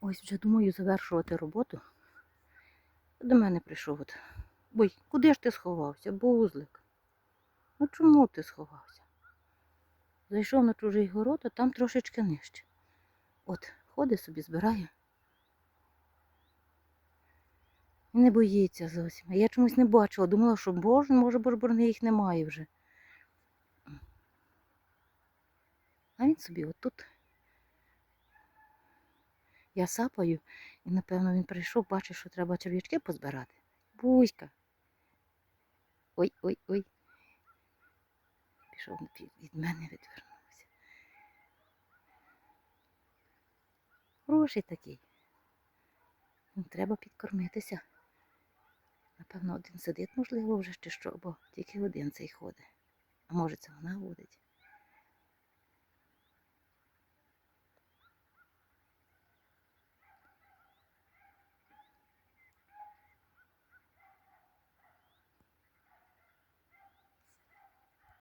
Ось вже думаю завершувати роботу. До мене прийшов от. Бой, куди ж ти сховався, бузлик? Ну чому ти сховався? Зайшов на чужий город, а там трошечки нижче. От, ходить собі, збирає. І не боїться зовсім. Я чомусь не бачила. Думала, що боже, може, борборни їх немає вже. А він собі отут. Я сапаю, і, напевно, він прийшов, бачить, що треба черв'ячки позбирати. Буська. Ой, ой, ой. Пішов від- мене, відвернувся. Хороший такий. Ну, Треба підкормитися. Напевно, один сидить, можливо, вже чи що, бо тільки один цей ходить. А може, це вона водить.